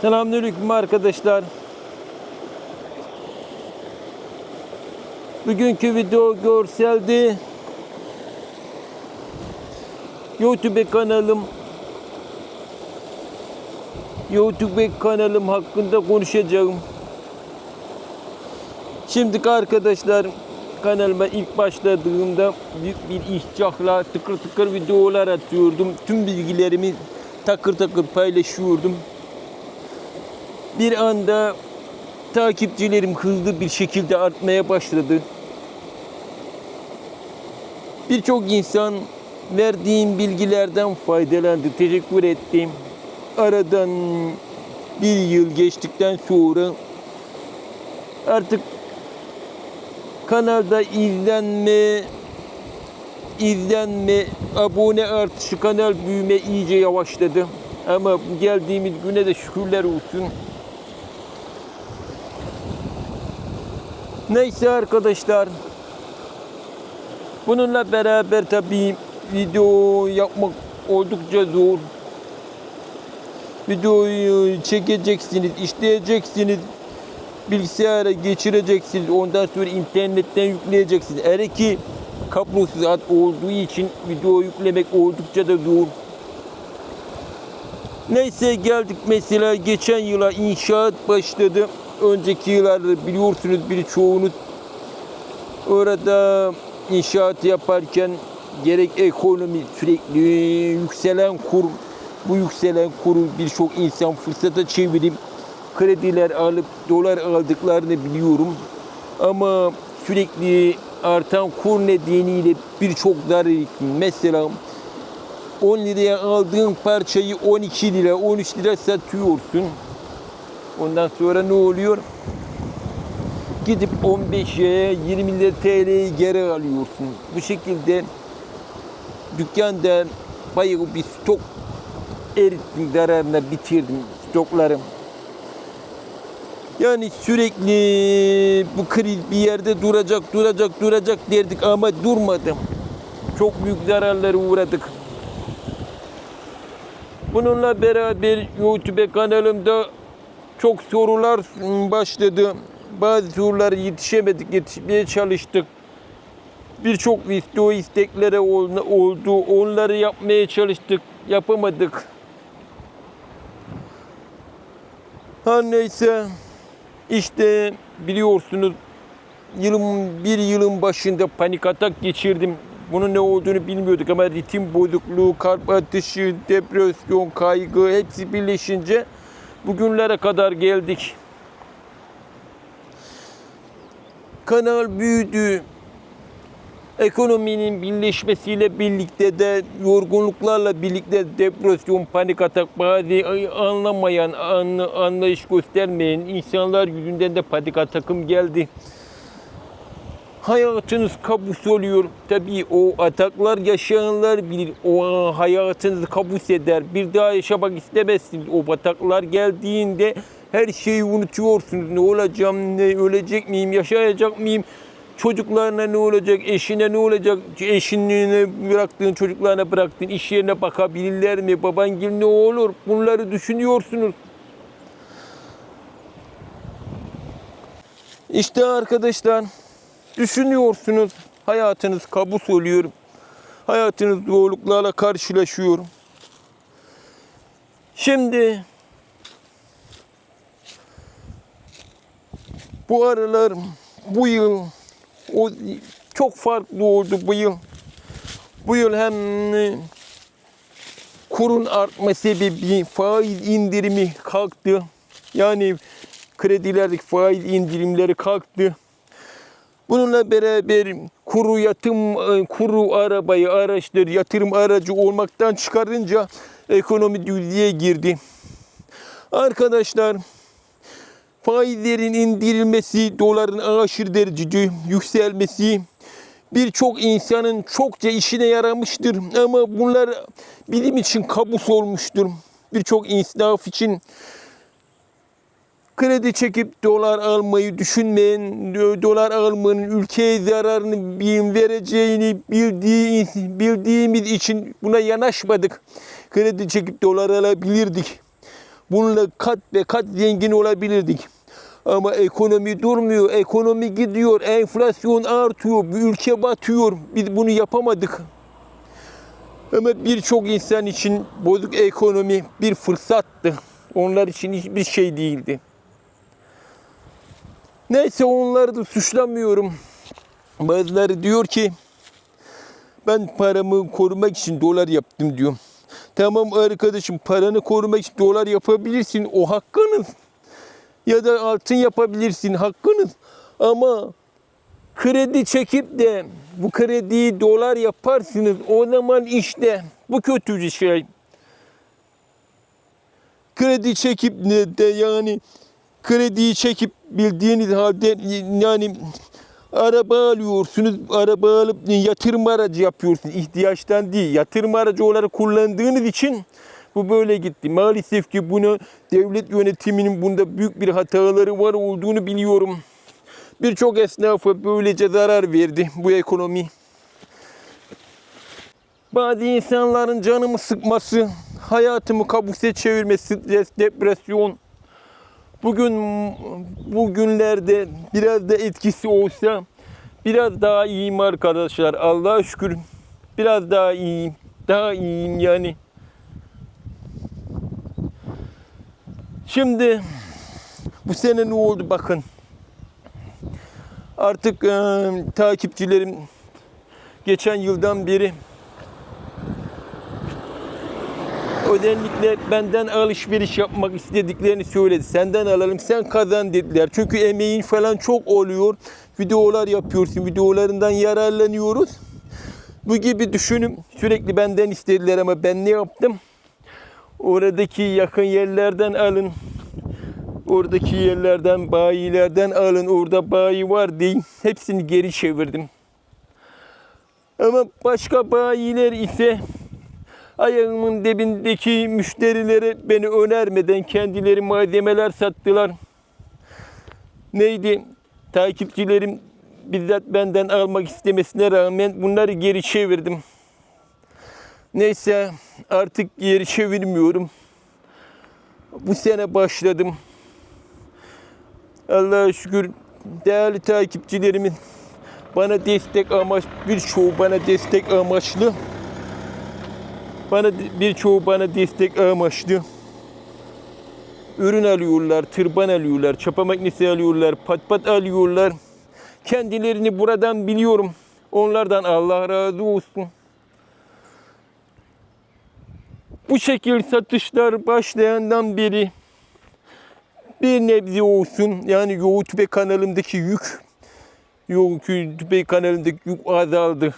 Selamünaleyküm arkadaşlar. Bugünkü video görseldi. YouTube kanalım YouTube kanalım hakkında konuşacağım. Şimdi arkadaşlar kanalıma ilk başladığımda büyük bir iştahla tıkır tıkır videolar atıyordum. Tüm bilgilerimi takır takır paylaşıyordum. Bir anda takipçilerim hızlı bir şekilde artmaya başladı. Birçok insan verdiğim bilgilerden faydalandı. Teşekkür ettim. Aradan bir yıl geçtikten sonra artık kanalda izlenme izlenme, abone artışı, kanal büyüme iyice yavaşladı. Ama geldiğimiz güne de şükürler olsun. Neyse arkadaşlar. Bununla beraber tabii video yapmak oldukça zor. Videoyu çekeceksiniz, işleyeceksiniz. Bilgisayara geçireceksiniz. Ondan sonra internetten yükleyeceksiniz. Eğer ki kablosuz ad olduğu için video yüklemek oldukça da zor. Neyse geldik mesela geçen yıla inşaat başladı. Önceki yıllarda biliyorsunuz birçoğunuz orada inşaat yaparken gerek ekonomi sürekli yükselen kur bu yükselen kuru birçok insan fırsata çevirip krediler alıp dolar aldıklarını biliyorum. Ama sürekli artan kur nedeniyle birçok zarar mesela 10 liraya aldığın parçayı 12 lira, 13 lira satıyorsun. Ondan sonra ne oluyor? Gidip 15'e 20 lira TL'yi geri alıyorsun. Bu şekilde dükkanda bayağı bir stok erittim, zararına bitirdim stoklarım. Yani sürekli bu kriz bir yerde duracak, duracak, duracak derdik ama durmadım. Çok büyük zararlara uğradık. Bununla beraber YouTube kanalımda çok sorular başladı. Bazı sorulara yetişemedik, yetişmeye çalıştık. Birçok video istekleri ol- oldu. Onları yapmaya çalıştık, yapamadık. Her neyse, işte biliyorsunuz yılın bir yılın başında panik atak geçirdim. Bunun ne olduğunu bilmiyorduk ama ritim bozukluğu, kalp atışı, depresyon, kaygı hepsi birleşince bugünlere kadar geldik. Kanal büyüdü. Ekonominin birleşmesiyle birlikte de yorgunluklarla birlikte depresyon, panik atak, bazı anlamayan, anla- anlayış göstermeyen insanlar yüzünden de panik atakım geldi. Hayatınız kabus oluyor. Tabii o ataklar yaşayanlar bilir. O hayatınızı kabus eder. Bir daha yaşamak istemezsiniz. O bataklar geldiğinde her şeyi unutuyorsunuz. Ne olacağım, ne ölecek miyim, yaşayacak mıyım? Çocuklarına ne olacak, eşine ne olacak, eşinliğine bıraktığın, çocuklarına bıraktığın iş yerine bakabilirler mi, babangil ne olur? Bunları düşünüyorsunuz. İşte arkadaşlar düşünüyorsunuz. Hayatınız kabus oluyor. Hayatınız zorluklarla karşılaşıyor. Şimdi bu aralar bu yıl o çok farklı oldu bu yıl. Bu yıl hem kurun artma sebebi faiz indirimi kalktı. Yani kredilerdeki faiz indirimleri kalktı. Bununla beraber kuru yatım, e, kuru arabayı, araçları yatırım aracı olmaktan çıkarınca ekonomi düzlüğe girdi. Arkadaşlar faizlerin indirilmesi, doların aşırı derecede yükselmesi birçok insanın çokça işine yaramıştır. Ama bunlar bilim için kabus olmuştur. Birçok insaf için kredi çekip dolar almayı düşünmeyen, dolar almanın ülkeye zararını vereceğini bildiği, bildiğimiz için buna yanaşmadık. Kredi çekip dolar alabilirdik. Bununla kat ve kat zengin olabilirdik. Ama ekonomi durmuyor, ekonomi gidiyor, enflasyon artıyor, ülke batıyor. Biz bunu yapamadık. Ama birçok insan için bozuk ekonomi bir fırsattı. Onlar için hiçbir şey değildi. Neyse onları da suçlamıyorum. Bazıları diyor ki ben paramı korumak için dolar yaptım diyor. Tamam arkadaşım paranı korumak için dolar yapabilirsin o hakkınız. Ya da altın yapabilirsin hakkınız. Ama kredi çekip de bu krediyi dolar yaparsınız. O zaman işte bu kötü bir şey. Kredi çekip de yani krediyi çekip bildiğiniz halde yani araba alıyorsunuz. Araba alıp yatırım aracı yapıyorsunuz. İhtiyaçtan değil. Yatırım aracı olarak kullandığınız için bu böyle gitti. Maalesef ki bunu devlet yönetiminin bunda büyük bir hataları var olduğunu biliyorum. Birçok esnafa böylece zarar verdi bu ekonomi. Bazı insanların canımı sıkması, hayatımı kabuse çevirmesi, stres, depresyon. Bugün bu günlerde biraz da etkisi olsa biraz daha iyiyim arkadaşlar. Allah'a şükür biraz daha iyiyim. Daha iyiyim yani. Şimdi bu sene ne oldu bakın. Artık e, takipçilerim geçen yıldan beri özellikle benden alışveriş yapmak istediklerini söyledi. Senden alalım, sen kazan dediler. Çünkü emeğin falan çok oluyor. Videolar yapıyorsun, videolarından yararlanıyoruz. Bu gibi düşünüm sürekli benden istediler ama ben ne yaptım? Oradaki yakın yerlerden alın. Oradaki yerlerden, bayilerden alın. Orada bayi var değil. Hepsini geri çevirdim. Ama başka bayiler ise ayağımın dibindeki müşterilere beni önermeden kendileri malzemeler sattılar. Neydi? Takipçilerim bizzat benden almak istemesine rağmen bunları geri çevirdim. Neyse artık geri çevirmiyorum. Bu sene başladım. Allah'a şükür değerli takipçilerimin bana destek amaç birçoğu bana destek amaçlı. Bana birçoğu bana destek amaçlı. Ürün alıyorlar, tırban alıyorlar, çapa makinesi alıyorlar, pat pat alıyorlar. Kendilerini buradan biliyorum. Onlardan Allah razı olsun. Bu şekil satışlar başlayandan beri bir nebze olsun yani YouTube kanalımdaki yük YouTube kanalımdaki yük azaldı.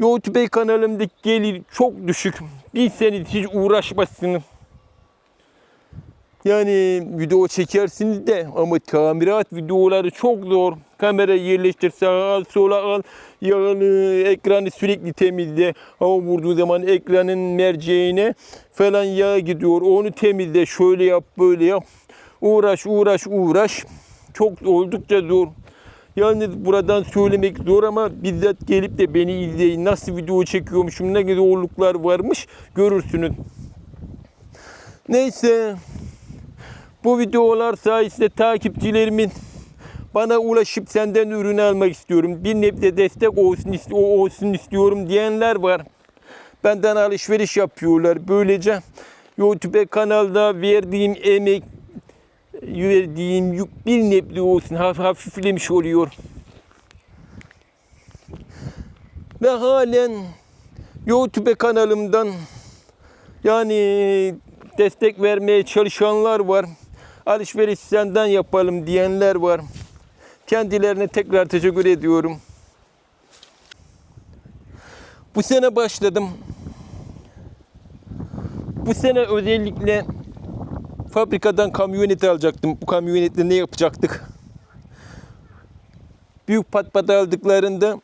YouTube kanalımdaki gelir çok düşük. Bilseniz hiç uğraşmazsınız. Yani video çekersiniz de ama tamirat videoları çok zor. Kamera yerleştir sağa sola al. Yağını, ekranı sürekli temizle. Hava vurduğu zaman ekranın merceğine falan yağ gidiyor. Onu temizle. Şöyle yap böyle yap. Uğraş uğraş uğraş. Çok oldukça zor. Yalnız buradan söylemek zor ama bizzat gelip de beni izleyin. Nasıl video çekiyormuşum, ne gibi zorluklar varmış görürsünüz. Neyse. Bu videolar sayesinde takipçilerimin bana ulaşıp senden ürün almak istiyorum. Bir nebze destek olsun, olsun istiyorum diyenler var. Benden alışveriş yapıyorlar. Böylece YouTube kanalda verdiğim emek, verdiğim yük bir nebze olsun haf- hafiflemiş oluyor. Ve halen YouTube kanalımdan yani destek vermeye çalışanlar var. Alışveriş senden yapalım diyenler var. Kendilerine tekrar teşekkür ediyorum. Bu sene başladım. Bu sene özellikle fabrikadan kamyonet alacaktım. Bu kamyonetle ne yapacaktık? Büyük pat pat aldıklarında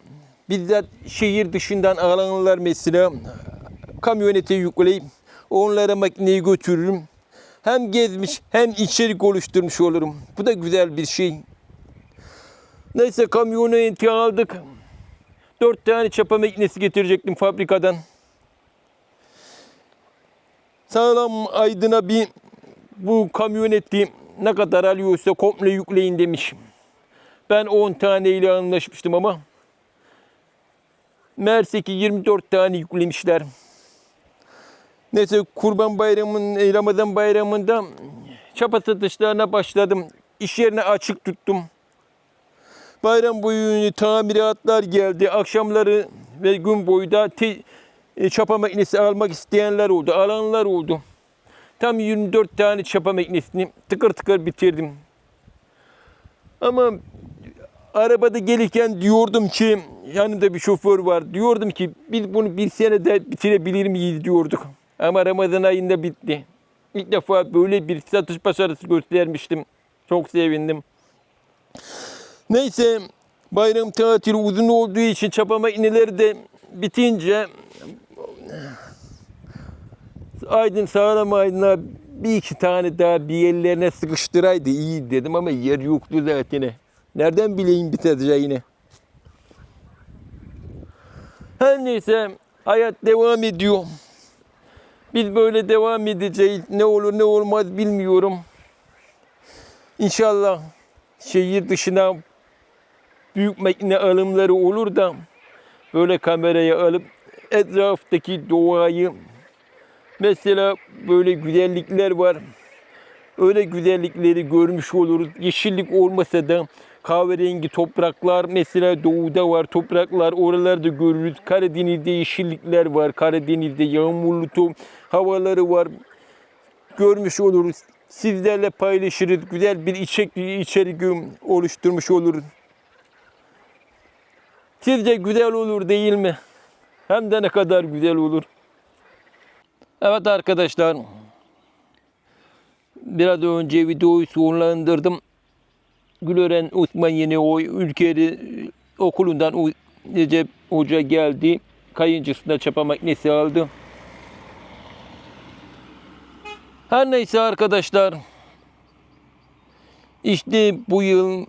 bizzat şehir dışından alanlar mesela kamyonete yükleyip onlara makineyi götürürüm. Hem gezmiş hem içerik oluşturmuş olurum. Bu da güzel bir şey. Neyse kamyoneti aldık. Dört tane çapa makinesi getirecektim fabrikadan. sağlam aydına bir bu kamyoneti ne kadar alıyorsa komple yükleyin demiş. Ben 10 taneyle anlaşmıştım ama meğerse ki 24 tane yüklemişler. Neyse Kurban Bayramı'nın, e, Ramazan Bayramı'nda çapa satışlarına başladım. İş yerini açık tuttum. Bayram boyu tamiratlar geldi. Akşamları ve gün boyu da te- e, çapa makinesi almak isteyenler oldu. Alanlar oldu. Tam 24 tane çapa makinesini tıkır tıkır bitirdim. Ama arabada gelirken diyordum ki yanımda bir şoför var. Diyordum ki biz bunu bir senede bitirebilir miyiz diyorduk. Ama Ramazan ayında bitti. İlk defa böyle bir satış başarısı göstermiştim. Çok sevindim. Neyse bayram tatili uzun olduğu için çapa makineleri de bitince Aydın sağlam Aydın'a bir iki tane daha bir yerlerine sıkıştıraydı iyi dedim ama yer yoktu zaten. Nereden bileyim biteceğini. Her neyse hayat devam ediyor. Biz böyle devam edeceğiz. Ne olur ne olmaz bilmiyorum. İnşallah şehir dışına büyük makine alımları olur da böyle kameraya alıp etraftaki doğayı mesela böyle güzellikler var. Öyle güzellikleri görmüş oluruz. Yeşillik olmasa da kahverengi topraklar mesela doğuda var topraklar oralarda görürüz. Karadeniz'de yeşillikler var. Karadeniz'de yağmurlu to- havaları var. Görmüş oluruz. Sizlerle paylaşırız. Güzel bir içerik, içerik oluşturmuş oluruz. Sizce güzel olur değil mi? Hem de ne kadar güzel olur. Evet arkadaşlar. Biraz önce videoyu sonlandırdım. Gülören Osman Yeni o ülkeli okulundan Recep Hoca geldi. Kayıncısına çapa makinesi aldı. Her neyse arkadaşlar. İşte bu yıl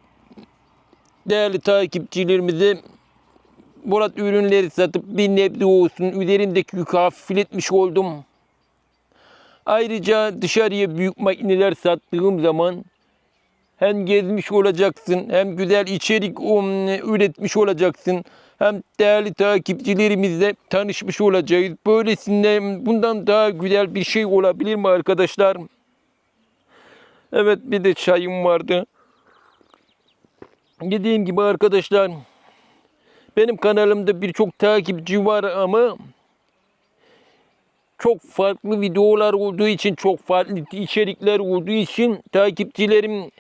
değerli takipçilerimize Murat ürünleri satıp bir nebze olsun üzerindeki yükü hafifletmiş oldum. Ayrıca dışarıya büyük makineler sattığım zaman hem gezmiş olacaksın hem güzel içerik um, üretmiş olacaksın. Hem değerli takipçilerimizle tanışmış olacağız. Böylesinde bundan daha güzel bir şey olabilir mi arkadaşlar? Evet bir de çayım vardı. Dediğim gibi arkadaşlar benim kanalımda birçok takipçi var ama çok farklı videolar olduğu için, çok farklı içerikler olduğu için takipçilerim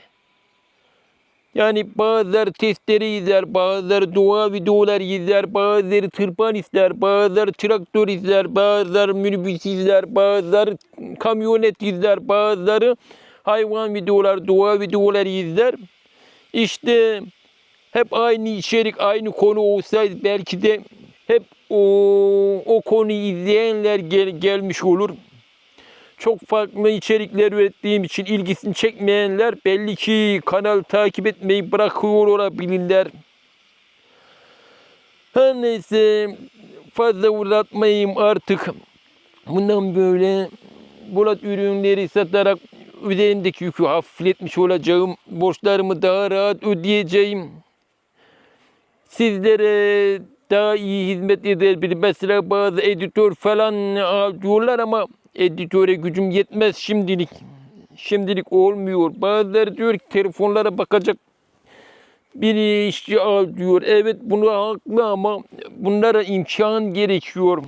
yani bazıları testleri izler, bazıları doğa videolar izler, bazıları tırpan izler, bazıları traktör izler, bazıları minibüs izler, bazıları kamyonet izler, bazıları hayvan videolar, doğa videoları izler. İşte hep aynı içerik, aynı konu olsaydı belki de hep o, o konuyu izleyenler gel, gelmiş olur. Çok farklı içerikler ürettiğim için ilgisini çekmeyenler belli ki kanal takip etmeyi bırakıyor olabilirler. Her neyse fazla uzatmayayım artık. Bundan böyle Bulat ürünleri satarak üzerindeki yükü hafifletmiş olacağım. Borçlarımı daha rahat ödeyeceğim sizlere daha iyi hizmet edebilir. Mesela bazı editör falan al diyorlar ama editöre gücüm yetmez şimdilik. Şimdilik olmuyor. Bazıları diyor ki telefonlara bakacak bir işçi diyor. Evet bunu haklı ama bunlara imkan gerekiyor.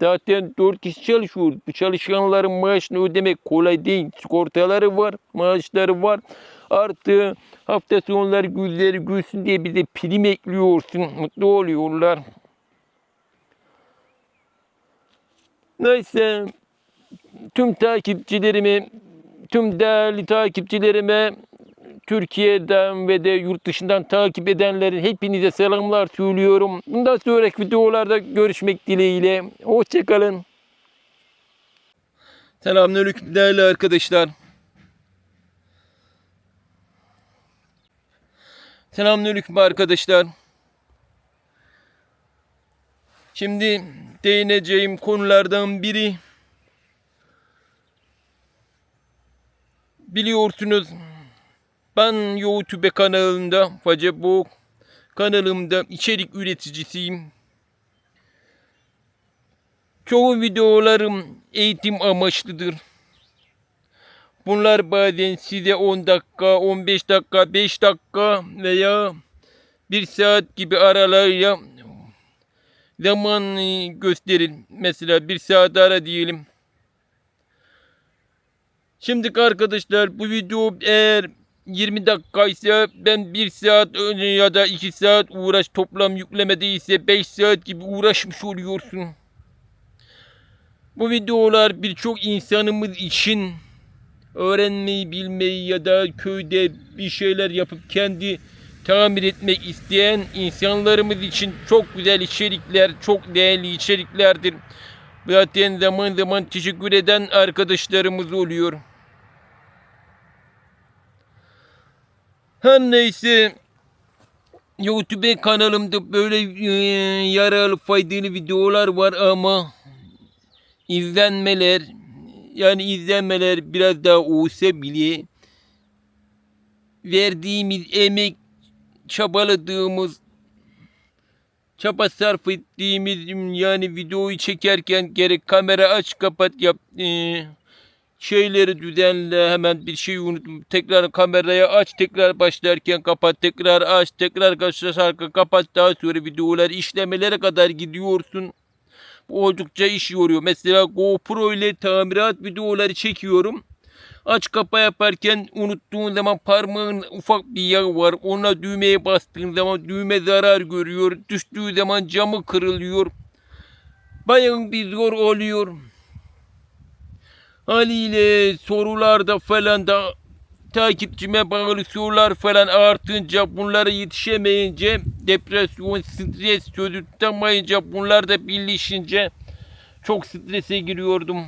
Zaten dört kişi çalışıyor. Çalışanların maaşını ödemek kolay değil. Sigortaları var, maaşları var. Artı hafta sonları gülleri gülsün diye bize prim ekliyorsun. Mutlu oluyorlar. Neyse tüm takipçilerimi, tüm değerli takipçilerime Türkiye'den ve de yurt dışından takip edenlerin hepinize selamlar söylüyorum. Bundan sonraki videolarda görüşmek dileğiyle. Hoşçakalın. Selamünaleyküm değerli arkadaşlar. Selamünaleyküm arkadaşlar. Şimdi değineceğim konulardan biri biliyorsunuz ben YouTube kanalımda Facebook kanalımda içerik üreticisiyim. Çoğu videolarım eğitim amaçlıdır. Bunlar bazen size 10 dakika, 15 dakika, 5 dakika veya 1 saat gibi aralarla zaman e, gösterir. Mesela 1 saat ara diyelim. Şimdi arkadaşlar bu video eğer 20 dakika ise ben 1 saat önce ya da 2 saat uğraş toplam yüklemedeyse 5 saat gibi uğraşmış oluyorsun. Bu videolar birçok insanımız için öğrenmeyi, bilmeyi ya da köyde bir şeyler yapıp kendi tamir etmek isteyen insanlarımız için çok güzel içerikler, çok değerli içeriklerdir. Zaten zaman zaman teşekkür eden arkadaşlarımız oluyor. Her neyse YouTube kanalımda böyle e, yararlı faydalı videolar var ama izlenmeler yani izlenmeler biraz daha olsa bile verdiğimiz emek çabaladığımız çaba sarf ettiğimiz yani videoyu çekerken gerek kamera aç kapat yap e, şeyleri düzenle hemen bir şey unuttum tekrar kamerayı aç tekrar başlarken kapat tekrar aç tekrar başlarken kapat daha sonra videoları işlemelere kadar gidiyorsun oldukça iş yoruyor. Mesela GoPro ile tamirat videoları çekiyorum. Aç kapa yaparken unuttuğun zaman parmağın ufak bir yağ var. Ona düğmeye bastığın zaman düğme zarar görüyor. Düştüğü zaman camı kırılıyor. Bayağı bir zor oluyor. Haliyle sorularda falan da takipçime bağlı sorular falan artınca bunlara yetişemeyince depresyon, stres sözü tutamayınca bunlar da birleşince çok strese giriyordum.